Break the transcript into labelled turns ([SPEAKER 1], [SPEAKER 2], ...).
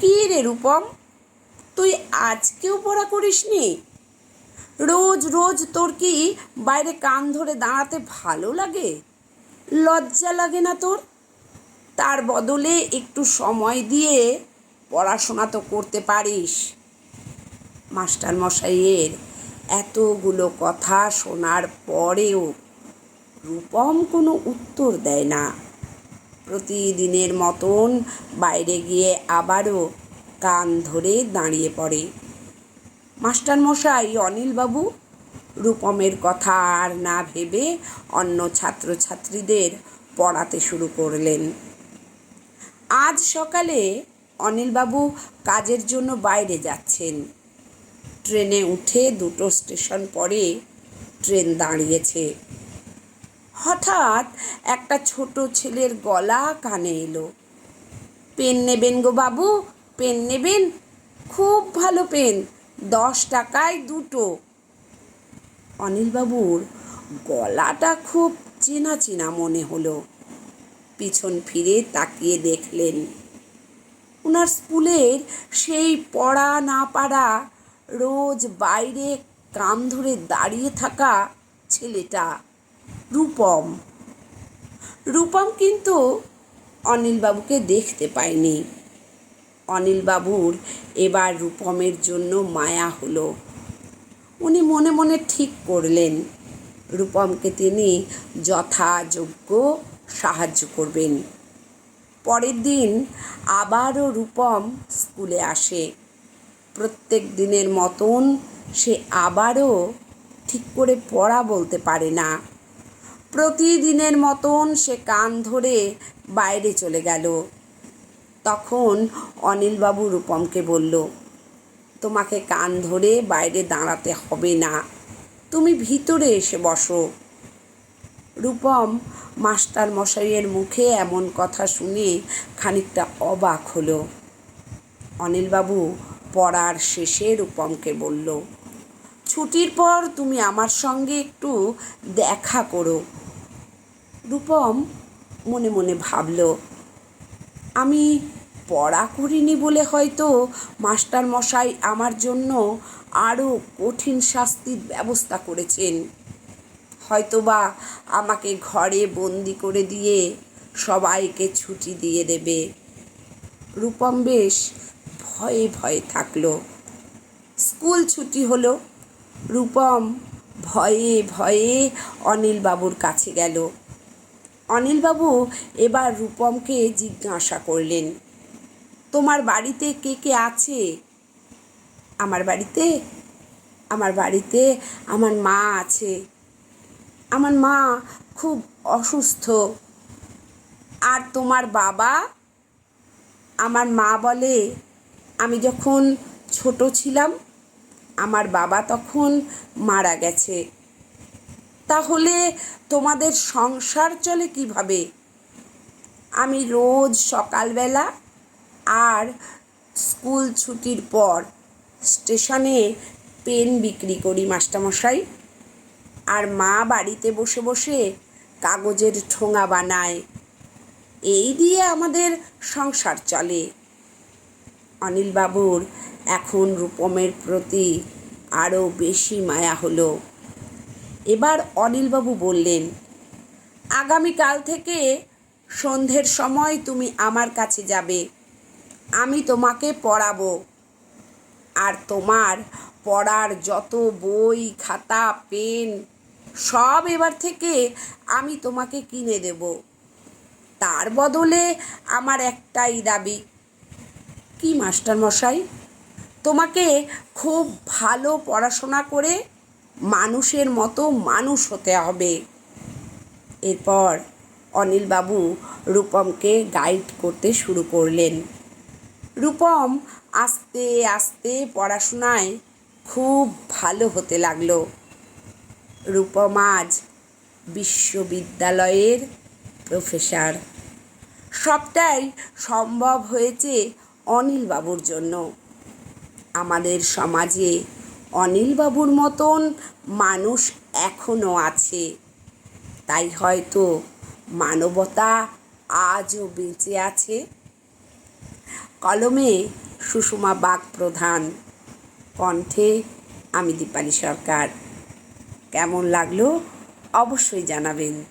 [SPEAKER 1] কী রে রূপম, তুই আজকেও পড়া করিসনি? রোজ রোজ তোর কি বাইরে কান ধরে দাঁড়াতে ভালো লাগে? লজ্জা লাগে না তোর? তার বদলে একটু সময় দিয়ে পড়াশোনা তো করতে পারিস। মাস্টার মশাইয়ের এতগুলো কথা শোনার পরেও রূপম কোনো উত্তর দেয় না। প্রতিদিনের মতন বাইরে গিয়ে আবারও কান ধরে দাঁড়িয়ে পড়ে। মাস্টার মশাই অনিলবাবু, রূপমের কথা আর না ভেবে অন্য ছাত্রছাত্রীদের পড়াতে শুরু করলেন। আজ সকালে অনিলবাবু কাজের জন্য বাইরে যাচ্ছেন। ট্রেনে উঠে দুটো স্টেশন পরে ট্রেন দাঁড়িয়েছে। হঠাৎ একটা ছোট ছেলের গলা কানে এলো। পেন নেবেন গো বাবু, পেন নেবেন। খুব ভালো পেন, দশ টাকায় দুটো। অনিলবাবুর গলাটা খুব চেনা চেনা মনে হলো। পিছন ফিরে তাকিয়ে দেখলেন ওনার স্কুলের সেই পড়া না পারা, রোজ বাইরে কান ধরে দাঁড়িয়ে থাকা ছেলেটা। রূপম। রূপম কিন্তু অনিলবাবুকে দেখতে পায়নি। অনিলবাবুর এবার রূপমের জন্য মায়া হলো। উনি মনে মনে ঠিক করলেন। রূপমকে তিনি যথাযোগ্য সাহায্য করবেন। পরের দিন আবারও রূপম স্কুলে আসে। প্রত্যেক দিনের মতন সে আবারও ঠিক করে পড়া বলতে পারে না। প্রতিদিনের মতন সে কান ধরে বাইরে চলে গেল। তখন অনিলবাবু রূপমকে বলল, তোমাকে কান ধরে বাইরে দাঁড়াতে হবে না। তুমি ভিতরে এসে বসো। রূপম মাস্টার মশাইয়ের মুখে এমন কথা শুনে খানিকটা অবাক হলো। অনিলবাবু পড়ার শেষে রূপমকে বলল ছুটির পর তুমি আমার সঙ্গে একটু দেখা করো। রূপম মনে মনে ভাবল, আমি পড়া করিনি বলে হয়তো মাস্টার মশাই আমার জন্য আরও কঠিন শাস্তির ব্যবস্থা করেছেন। হয়তোবা আমাকে ঘরে বন্দি করে দিয়ে সবাইকে ছুটি দিয়ে দেবে। রূপম বেশ ভয়ে ভয়ে থাকল। স্কুল ছুটি হলো রূপম ভয়ে ভয়ে অনিলবাবুর কাছে গেল। অনিলবাবু এবার রূপমকে জিজ্ঞাসা করলেন, তোমার বাড়িতে কে কে আছে? আমার বাড়িতে? আমার বাড়িতে আমার মা আছে। আমার মা খুব অসুস্থ। আর তোমার বাবা? আমার মা বলে, আমি যখন ছোট ছিলাম আমার বাবা তখন মারা গেছে। তাহলে তোমাদের সংসার চলে কীভাবে? আমি রোজ সকালবেলা আর স্কুল ছুটির পর স্টেশনে পেন বিক্রি করি মাস্টারমশাই। আর মা বাড়িতে বসে বসে কাগজের ঠোঙা বানায়। এই দিয়ে আমাদের সংসার চলে। অনিলবাবুর এখন রূপমের প্রতি আরও বেশি মায়া হলো। এবার অনিলবাবু বললেন, আগামীকাল থেকে সন্ধ্যের সময় তুমি আমার কাছে যাবে। আমি তোমাকে পড়াবো। আর তোমার পড়ার যত বই, খাতা, পেন, সব এবার থেকে আমি তোমাকে কিনে দেব। তার বদলে আমার একটাই দাবি কি মাস্টারমশাই তোমাকে খুব ভালো পড়াশোনা করে মানুষের মতো মানুষ হতে হবে। এরপর অনিলবাবু রূপমকে গাইড করতে শুরু করলেন। রূপম আস্তে আস্তে পড়াশোনায় খুব ভালো হতে লাগল। রূপম আজ বিশ্ববিদ্যালয়ের প্রফেসর। সবটাই সম্ভব হয়েছে অনিলবাবুর জন্য। আমাদের সমাজে অনিলবাবুর মতন মানুষ এখনও আছে। তাই হয়তো মানবতা আজও বেঁচে আছে। কলমে সুষমা বাগ প্রধান, কণ্ঠে আমি দীপালি সরকার। কেমন লাগল অবশ্যই জানাবেন।